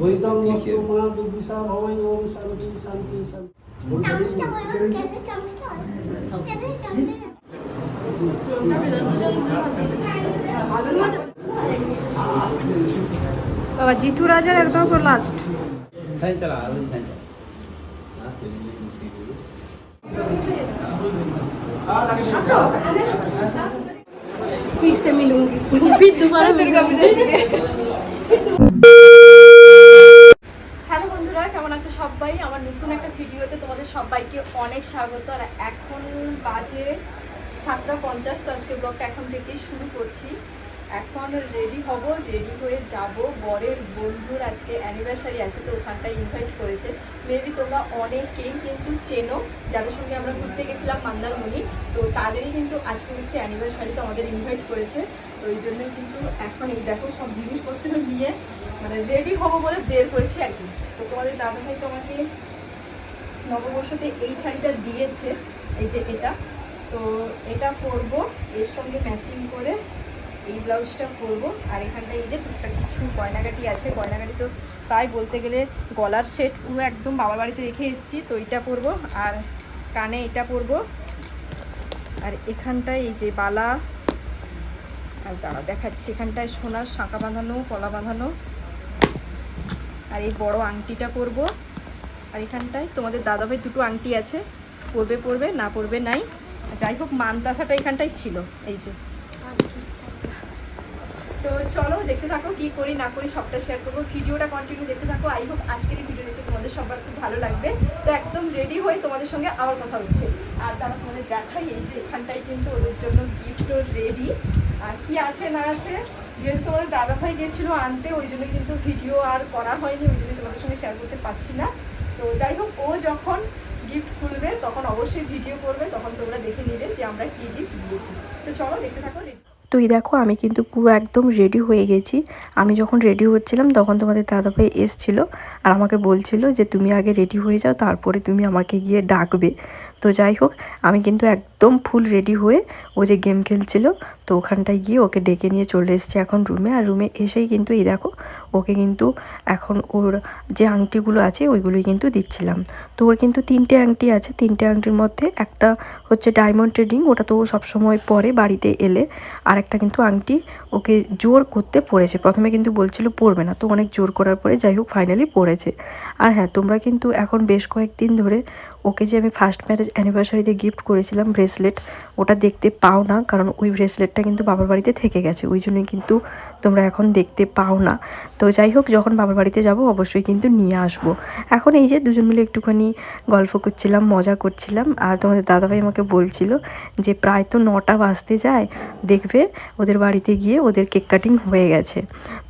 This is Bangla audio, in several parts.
দ্বৈতম বস্তু মা দুর্বিষা ভবাই ওম শান্তি শান্তি শান্তি চামচটা বলো কেন চামচটা কেন চামচটা বাবা জিতু রাজার একদম পুরো লাস্ট फिर से मिलूंगी फिर दोबारा मिलूंगी সবাই আমার নতুন একটা ভিডিওতে তোমাদের সবাইকে অনেক স্বাগত। আর এখন বাজে সাতটা পঞ্চাশ, তো আজকে ব্লগটা এখন থেকেই শুরু করছি। এখন রেডি হব রেডি হয়ে যাব বরের বন্ধুর আজকে অ্যানিভার্সারি আছে, তো ওখানটায় ইনভাইট করেছে। মেবি তোমরা অনেকেই কিন্তু চেনো, যাদের সঙ্গে আমরা ঘুরতে গেছিলাম মন্দারমণি, তো তাদেরই কিন্তু আজকে হচ্ছে অ্যানিভার্সারি তো আমাদের ইনভাইট করেছে। তো ওই জন্যই কিন্তু এখন এই দেখো সব জিনিসপত্র নিয়ে মানে রেডি হব বলে বের করেছি আর কি। তো তোমাদের দাদা ভাই তোমাকে নববর্ষতে এই শাড়িটা দিয়েছে, এই যে এটা। তো এটা পরবো, এর সঙ্গে ম্যাচিং করে এই ব্লাউজটা পরবো। আর এখানটায় এই যে টুকটাক কিছু গয়নাগাটি আছে। গয়নাগাটি তো প্রায় বলতে গেলে গলার সেট পুরো একদম বাবার বাড়িতে রেখে এসেছি, তো এটা পরবো। আর কানে এটা পরবো। আর এখানটায় এই যে বালা, আর দাঁড়া দেখাচ্ছি। এখানটায় সোনার শাঁকা বাঁধানো, কলা বাঁধানো আর এই বড় আংটিটা পরব। আর এখানটায় তোমাদের দাদাভাই দুটো আংটি আছে। পরবে পরবে, না পরবে নাই। যাই হোক, মানতাসাটা এখানটায় ছিল। এই যে। তো চলো, দেখতে থাকো কি করি, না করি সবটা শেয়ার করব। ভিডিওটা কন্টিনিউ দেখতে থাকো। আই হোপ আজকের ভিডিও দেখতে তোমাদের সবার খুব ভালো লাগবে। তো একদম রেডি হয়ে তোমাদের সঙ্গে আবার কথা হচ্ছে। আর তারা তোমাদের দেখাই, এই যে এখানটায় কিন্তু ওদের জন্য গিফটও রেডি আর কি আছে, না আছে, যেহেতু তোমাদের দাদাভাই গিয়েছিল আনতে, ওই জন্য কিন্তু ভিডিও আর করা হয়নি, ওই জন্য তোমাদের সঙ্গে শেয়ার করতে পারছি না। তো যাই হোক, ও যখন গিফট খুলবে, তখন অবশ্যই ভিডিও করবে, তখন তোমরা দেখে নিবে যে আমরা কি গিফট দিয়েছি। তো চলো দেখতে থাকো তো এই দেখো, আমি কিন্তু পুরো একদম রেডি হয়ে গেছি। আমি যখন রেডি হচ্ছিলাম, তখন তোমাদের দাদাভাই এসছিল আর আমাকে বলছিল যে, তুমি আগে রেডি হয়ে যাও, তারপরে তুমি আমাকে গিয়ে ডাকবে। তো যাই হোক, আমি কিন্তু একদম ফুল রেডি হয়ে ও যে গেম খেলছিল, তো ওখানটায় গিয়ে ওকে ডেকে নিয়ে চলে এসেছি এখন রুমে আর রুমে এসেই কিন্তু এই দেখো, ওকে কিন্তু এখন ওর যে আংটিগুলো আছে, ওইগুলোই কিন্তু দিচ্ছিলাম। তো ওর কিন্তু তিনটে আংটি আছে। তিনটে আংটির মধ্যে একটা হচ্ছে ডায়মন্ড ট্রেডিং ওটা তো ও সবসময় পরে বাড়িতে এলে। আর একটা কিন্তু আংটি ওকে জোর করতে পড়েছে। প্রথমে কিন্তু বলছিল পড়বে না, তো অনেক জোর করার পরে যাই হোক ফাইনালি পড়েছে। আর হ্যাঁ তোমরা কিন্তু এখন বেশ কয়েকদিন ধরে ওকে যে আমি ফার্স্ট ম্যারেজ অ্যানিভার্সারিতে গিফট করেছিলাম ব্রেসলেট ওটা দেখতে পাও না, কারণ ওই ব্রেসলেটটা কিন্তু বাবার বাড়িতে থেকে গেছে। ওই জন্যই কিন্তু তোমরা এখন দেখতে পাও না। তো যাই হোক যখন বাবার বাড়িতে যাব, অবশ্যই কিন্তু নিয়ে আসব। এখন এই যে দুজন মিলে একটুখানি গল্প করছিলাম, মজা করছিলাম, আর তোমাদের দাদাভাই আমাকে বলছিল যে, প্রায় তো নটা বাজতে যায়, দেখবে ওদের বাড়িতে গিয়ে ওদের কেক কাটিং হয়ে গেছে।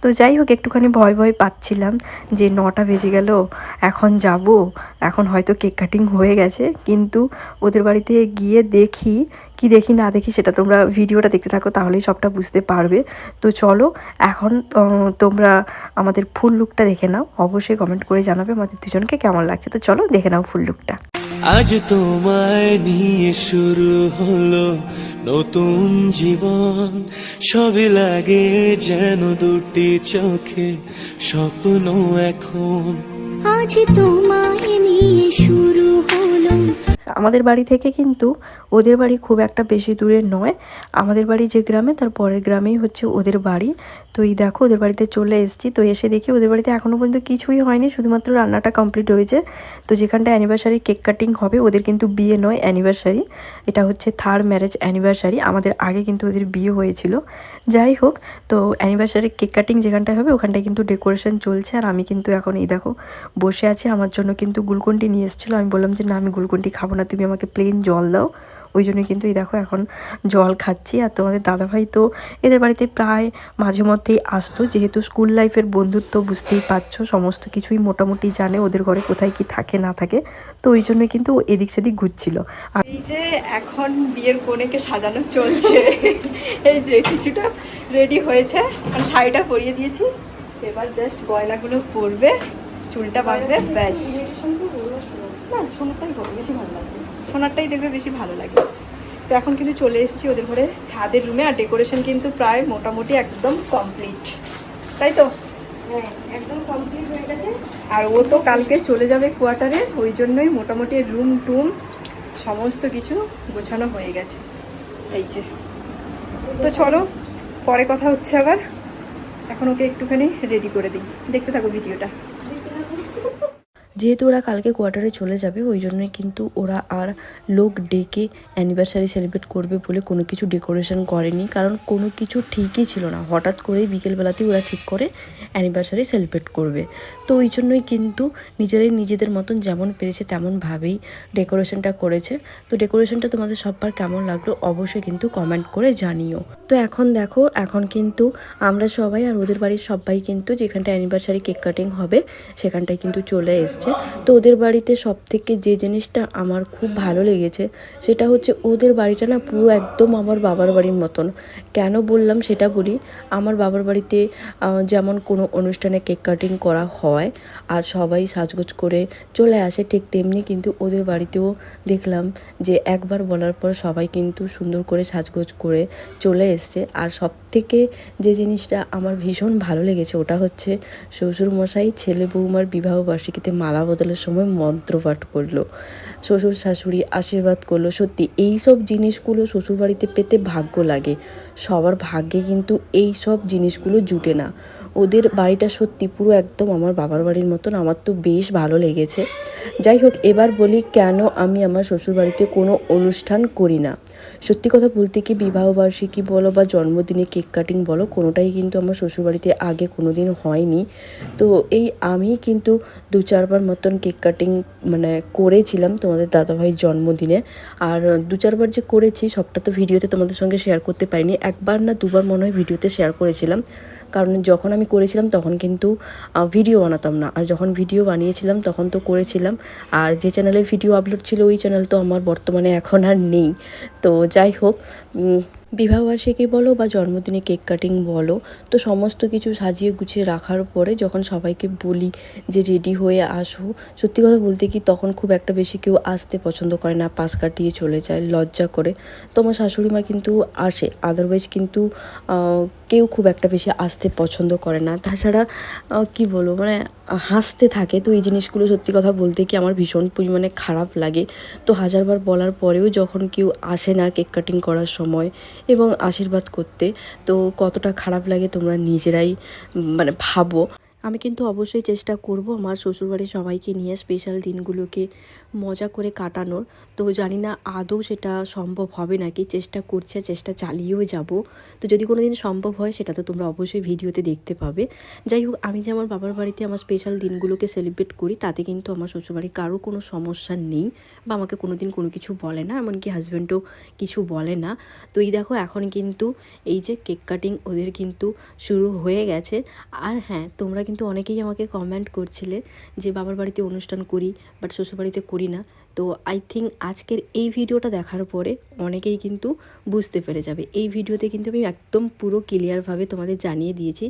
তো যাই হোক একটুখানি ভয় ভয় পাচ্ছিলাম যে, নটা বেজে গেল, এখন যাব, এখন হয়তো কেক কাটিং হয়ে গেছে, কিন্তু ওদের বাড়িতে গিয়ে দেখি কি দেখি না দেখি সেটা তোমরা ভিডিওটা দেখতে থাকো তাহলেই সবটা বুঝতে পারবে। তো চলো এখন তোমরা আমাদের ফুল লুকটা দেখে নাও অবশ্যই কমেন্ট করে জানাবে আমাদের দুজনকে কেমন লাগছে। তো চলো দেখে নাও ফুল লুকটা। আজ তোমায় নিয়ে শুরু হলো নতুন জীবন। সবে লাগে যেন দুটি চোখে স্বপ্ন এখন। আজ তোমায় নিয়ে শুরু হলো। আমাদের বাড়ি থেকে কিন্তু ওদের বাড়ি খুব একটা বেশি দূরে নয়। আমাদের বাড়ি যে গ্রামে, তার পরের গ্রামেই হচ্ছে ওদের বাড়ি। তো এই দেখো, ওদের বাড়িতে চলে এসেছি। তো এসে দেখি ওদের বাড়িতে এখনও পর্যন্ত কিছুই হয়নি, শুধুমাত্র রান্নাটা কমপ্লিট হয়েছে। তো যেখানটা অ্যানিভার্সারি কেক কাটিং হবে, ওদের কিন্তু বিয়ে নয় অ্যানিভার্সারি এটা হচ্ছে থার্ড ম্যারেজ অ্যানিভার্সারি আমাদের আগে কিন্তু ওদের বিয়ে হয়েছিল। যাই হোক, তো অ্যানিভার্সারি কেক কাটিং যেখানটায় হবে, ওখানটায় কিন্তু ডেকোরেশন চলছে। আর আমি কিন্তু এখন এই দেখো, বসে আছি। আমার জন্য কিন্তু গুলকন্ডি নিয়ে এসেছিল। আমি বললাম যে, না, আমি গুলকন্ডি খাব না। তুমি আমাকে প্লেন জল দাও। ওই জন্য কিন্তু এই দেখো এখন জল খাচ্ছি। আর তোমাদের দাদাভাই তো এদের বাড়িতে প্রায় মাঝে মধ্যেই আসতো। যেহেতু স্কুল লাইফের বন্ধুত্ব বুঝতেই পারছ সমস্ত কিছুই মোটামুটি জানে ওদের ঘরে কোথায় কি থাকে না থাকে। তো ওই জন্য কিন্তু এদিক সেদিক ঘুরছিল। আর এই যে এখন বিয়ের কনেকে সাজানো চলছে। এই যে কিছুটা রেডি হয়েছে। আর শাড়িটা পরিয়ে দিয়েছি। এবার জাস্ট গয়নাগুলো পরবে চুলটা বাঁধবে ব্যাস। না হবে বেশি ভালো লাগবে। সোনারটাই দেখবে বেশি ভালো লাগে। তো এখন কিন্তু চলে এসেছি ওদের ঘরে ছাদের রুমে আর ডেকোরেশন কিন্তু প্রায় মোটামুটি একদম কমপ্লিট তাই তো? হ্যাঁ একদম কমপ্লিট হয়ে গেছে। আর ও তো কালকে চলে যাবে কোয়ার্টারে ওই জন্যই মোটামুটি রুম টুম সমস্ত কিছু গোছানো হয়ে গেছে। এই যে। তো চলো পরে কথা হচ্ছে আবার। এখন ওকে একটুখানি রেডি করে দিই। দেখতে থাকো ভিডিওটা যেহেতু ওরা কালকে কোয়ার্টারে চলে যাবে, ওই জন্যই কিন্তু ওরা আর লোক ডেকে অ্যানিভার্সারি সেলিব্রেট করবে বলে কোনো কিছু ডেকোরেশন করেনি। কারণ কোনো কিছু ঠিকই ছিল না। হঠাৎ করেই বিকেলবেলাতেই ওরা ঠিক করে অ্যানিভার্সারি সেলিব্রেট করবে। তো ওই জন্যই কিন্তু নিজেরাই নিজেদের মতন যেমন পেরেছে তেমনভাবেই ডেকোরেশনটা করেছে। তো ডেকোরেশনটা তোমাদের সবার কেমন লাগল অবশ্যই কিন্তু কমেন্ট করে জানিও। তো এখন দেখো, এখন কিন্তু আমরা সবাই আর ওদের বাড়ির সবাই কিন্তু যেখানটা অ্যানিভার্সারি কেক কাটিং হবে, সেখানটায় কিন্তু চলে এসছে। তো ওদের বাড়িতে সব থেকে যে জিনিসটা আমার খুব ভালো লেগেছে, সেটা হচ্ছে ওদের বাড়িটা না পুরো একদম আমার বাবার বাড়ির মতন। কেন বললাম সেটা বলি, আমার বাবার বাড়িতে যেমন কোনো অনুষ্ঠানে কেক কাটিং করা হয় আর সবাই সাজগোজ করে চলে আসে ঠিক তেমনি কিন্তু ওদের বাড়িতেও দেখলাম যে একবার বলার পর সবাই কিন্তু সুন্দর করে সাজগোজ করে চলে এসছে। আর সব থেকে যে জিনিসটা আমার ভীষণ ভালো লেগেছে ওটা হচ্ছে শ্বশুরমশাই, ছেলে বৌমার বিবাহ বার্ষিকীতে মালা বদলের সময় মন্ত্রপাঠ করল, শ্বশুর শাশুড়ি আশীর্বাদ করল। সত্যি, এই সব জিনিসগুলো শ্বশুরবাড়িতে পেতে ভাগ্য লাগে। সবার ভাগ্যে কিন্তু এই সব জিনিসগুলো জুটে না। ওদের বাড়িটা সত্যি পুরো একদম আমার বাবার বাড়ির মতন। আমার তো বেশ ভালো লেগেছে। যাই হোক, এবার বলি কেন আমি আমার শ্বশুরবাড়িতে কোনো অনুষ্ঠান করি না? সত্যি কথা বলতে কি বিবাহবার্ষিকী বলো বা জন্মদিনে কেক কাটিং বলো, কোনোটাই কিন্তু আমার শ্বশুরবাড়িতে আগে কোনো দিন হয়নি। তো এই আমি কিন্তু দু চারবার মতন কেক কাটিং মানে করেছিলাম তোমাদের দাদাভাইয়ের জন্মদিনে। আর দু চারবার যে করেছি, সবটা তো ভিডিওতে তোমাদের সঙ্গে শেয়ার করতে পারিনি। একবার না দুবার মনে হয় ভিডিওতে শেয়ার করেছিলাম। কারণ যখন আমি করেছিলাম তখন কিন্তু ভিডিও বানাতাম না। আর যখন ভিডিও বানিয়েছিলাম তখন তো করেছিলাম। আর যে চ্যানেলে ভিডিও আপলোড ছিল ওই চ্যানেল তো আমার বর্তমানে এখন আর নেই। তো যাই হোক বিবাহবার্ষিকী বলো বা জন্মদিনে কেক কাটিং বলো, তো সমস্ত কিছু সাজিয়ে গুছিয়ে রাখার পরে যখন সবাইকে বলি যে রেডি হয়ে আসো, সত্যি কথা বলতে কি তখন খুব একটা বেশি কেউ আসতে পছন্দ করে না, পাশ কাটিয়ে চলে যায়, লজ্জা করে। তো আমার শাশুড়ি মা কিন্তু আসে আদারওয়াইজ কিন্তু কেউ খুব একটা বেশি আসতে পছন্দ করে না। তাছাড়া কি বলব মানে হাসতে থাকে। তো এই জিনিসগুলো সত্যি কথা বলতে কি আমার ভীষণ পরিমাণে খারাপ লাগে। তো হাজারবার বলার পরেও যখন কেউ আসে না কেক কাটিং করার সময় এবং আশীর্বাদ করতে, তো কতটা খারাপ লাগে তোমরা নিজেরাই মানে ভাবো। আমি কিন্তু অবশ্যই চেষ্টা করব আমার শ্বশুরবাড়ির সবাইকে নিয়ে স্পেশাল দিনগুলোকে মজা করে কাটানোর। তো জানি না আদৌ সেটা সম্ভব হবে নাকি, চেষ্টা করছে চেষ্টা চালিয়েও যাব। তো যদি কোনো দিন সম্ভব হয় সেটা তো তোমরা অবশ্যই ভিডিওতে দেখতে পাবে। যাই হোক, আমি যে আমার বাবার বাড়িতে আমার স্পেশাল দিনগুলোকে সেলিব্রেট করি, তাতে কিন্তু আমার শ্বশুরবাড়ির কারও কোনো সমস্যা নেই বা আমাকে কোনো দিন কোনো কিছু বলে না, এমনকি হাজব্যান্ডও কিছু বলে না। তো এই দেখো, এখন কিন্তু এই যে কেক কাটিং ওদের কিন্তু শুরু হয়ে গেছে। আর হ্যাঁ তোমরা কিন্তু অনেকেই আমাকে কমেন্ট করছিলে যে বাবার বাড়িতে অনুষ্ঠান করি বাট শ্বশুরবাড়িতে করি না। তো আই থিঙ্ক আজকের এই ভিডিওটা দেখার পরে অনেকেই কিন্তু বুঝতে পেরে যাবে। এই ভিডিওতে কিন্তু আমি একদম পুরো ক্লিয়ারভাবে তোমাদের জানিয়ে দিয়েছি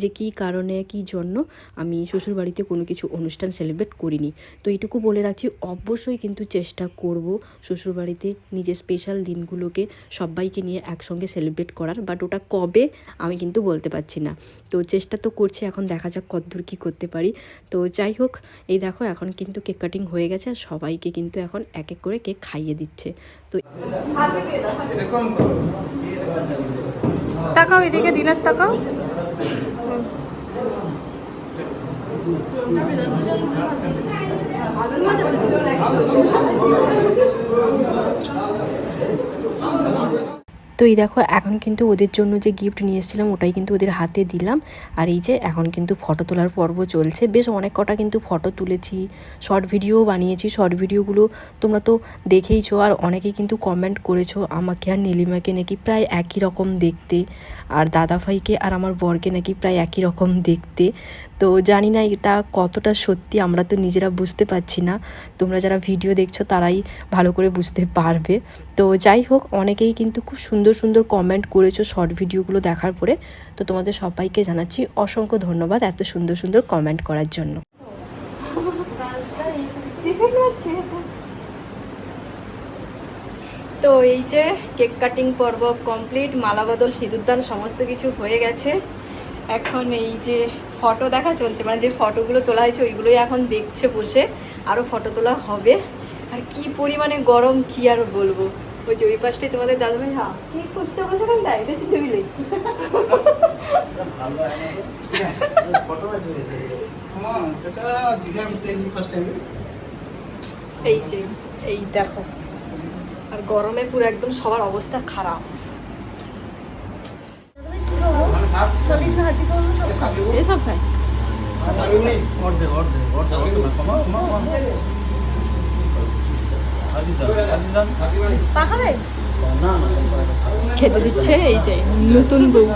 যে কী কারণে, কী জন্য আমি শ্বশুরবাড়িতে কোনো কিছু অনুষ্ঠান সেলিব্রেট করিনি। তো এইটুকু বলে রাখছি, অবশ্যই কিন্তু চেষ্টা করব শ্বশুরবাড়িতে নিজের স্পেশাল দিনগুলোকে সবাইকে নিয়ে একসঙ্গে সেলিব্রেট করার বাট ওটা কবে আমি কিন্তু বলতে পারছি না। তো চেষ্টা তো করছি, এখন দেখা যাক কতদূর কী করতে পারি। তো যাই হোক, এই দেখো এখন কিন্তু কেক কাটিং হয়ে গেছে আর সবাইকে কিন্তু এখন এক এক করে কেক খাইয়ে দিচ্ছে। তো তাকাও এদিকে দিনাজ তাকাও। তো এই দেখো, এখন কিন্তু ওদের জন্য যে গিফট নিয়ে এসেছিলাম, ওটাই কিন্তু ওদের হাতে দিলাম। আর এই যে, এখন কিন্তু ফটো তোলার পর্ব চলছে। বেশ অনেক কটা কিন্তু ফটো তুলেছি শর্ট ভিডিও বানিয়েছি। শর্ট ভিডিওগুলো তোমরা তো দেখেইছো, আর অনেকেই কিন্তু কমেন্ট করেছ, আমাকে আর নীলিমাকে নাকি প্রায় একই রকম দেখতে, আর দাদা ভাইকে আর আমার বরকে নাকি প্রায় একই রকম দেখতে। তো জানি না এটা কতটা সত্যি, আমরা তো নিজেরা বুঝতে পারছি না। তোমরা যারা ভিডিও দেখছ, তারাই ভালো করে বুঝতে পারবে। তো যাই হোক, অনেকেই কিন্তু খুব সুন্দর সুন্দর কমেন্ট করেছ শর্ট ভিডিওগুলো দেখার পরে। তো তোমাদের সবাইকে জানাচ্ছি অসংখ্য ধন্যবাদ এত সুন্দর সুন্দর কমেন্ট করার জন্য। তো এই যে কেক কাটিং পর্ব কমপ্লিট মালাবদল সিঁদুরদান, সমস্ত কিছু হয়ে গেছে। এখন এই যে ফটো দেখা চলছে মানে যে ফটোগুলো তোলা হয়েছে, ওইগুলোই এখন দেখছে বসে আরও ফটো তোলা হবে। আর কি পরিমাণে গরম, কি আর বলব? ওই যে ওই পাশটাই তোমাদের দাদা ভাই হ্যাঁ কি খুঁজতে বসে কেন তাই এই যে, এই দেখো। আর গরমে পুরো একদম সবার অবস্থা খারাপ। এসব অর্ধেক অর্ধেক অর্ধেক খেতে দিচ্ছে এই যে নতুন বউ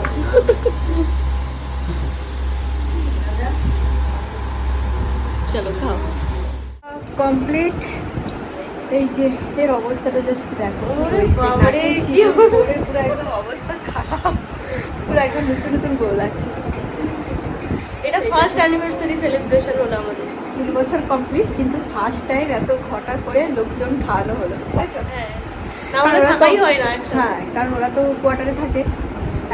চলো খাও কমপ্লিট এই যে এর অবস্থাটা জাস্ট দেখো পুরো একদম অবস্থা খারাপ। পুরো একদম নতুন নতুন বউ লাগছে। এটা ফার্স্ট অ্যানিভার্সারি সেলিব্রেশন হলো আমাদের। তিন বছর কমপ্লিট কিন্তু ফার্স্ট টাইম এত ঘটা করে লোকজন খাওয়ানো হলো তাই তো? হ্যাঁ হয় না হ্যাঁ কারণ ওরা তো কোয়ার্টারে থাকে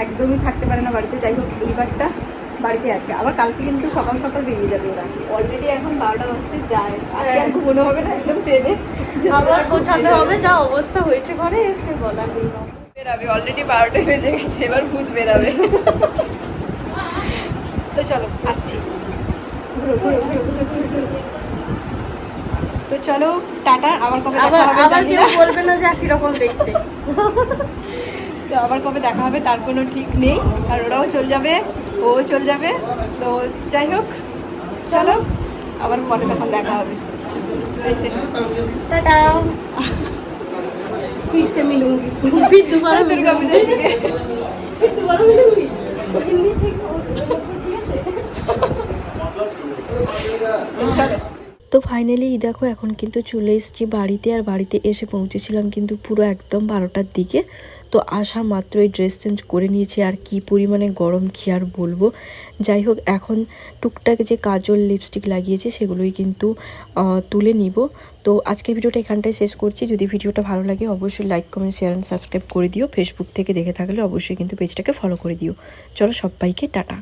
একদমই থাকতে পারে না বাড়িতে। যাই হোক এইবারটা বাড়িতে আছে। আবার কালকে কিন্তু সকাল সকাল বেরিয়ে যাবে ওরা। অলরেডি এখন বারোটা বাজতে যায়। আজকে আর ঘুমোনো হবে না একদম ট্রেনে আবার গোছাতে হবে। যা অবস্থা হয়েছে ঘরে সে বলার। নেই বেরাবে অলরেডি বারোটা বেজে গেছে এবার ভূত বেরাবে। তো চলো আসছি। তো চলো টাটা আবার কবে দেখা হবে আবার জানি কেউ না বলবে না যে একই রকম দেখতে। তো আবার কবে দেখা হবে তার কোনো ঠিক নেই আর ওরাও চলে যাবে ও চলে যাবে। তো যাই হোক চলো আবার পরে তখন দেখা হবে। टाटा फिर से मिलूंगी फिर दोबारा দুর্গা मिलूंगी পূজার দিকে। फिर दोबारा मिलूंगी हिंदी ठीक ঠিক আছে চলো তো ফাইনালি দেখো এখন কিন্তু চলে এসেছি বাড়িতে আর বাড়িতে এসে পৌঁছেছিলাম কিন্তু পুরো একদম বারোটার দিকে তো আসা মাত্রই ড্রেস চেঞ্জ করে নিয়েছি, আর কি পরিমাণে গরম কি আর বলব। যাই হোক, এখন টুকটাক যে কাজল লিপস্টিক লাগিয়েছি, সেগুলোই কিন্তু তুলে নিব। তো আজকের ভিডিওটা এখানটায় শেষ করছি। যদি ভিডিওটা ভালো লাগে, অবশ্যই like comment share and subscribe করে দিও। ফেসবুক থেকে দেখে থাকলে অবশ্যই কিন্তু পেজটাকে ফলো করে দিও। চলো সবাইকে টাটা।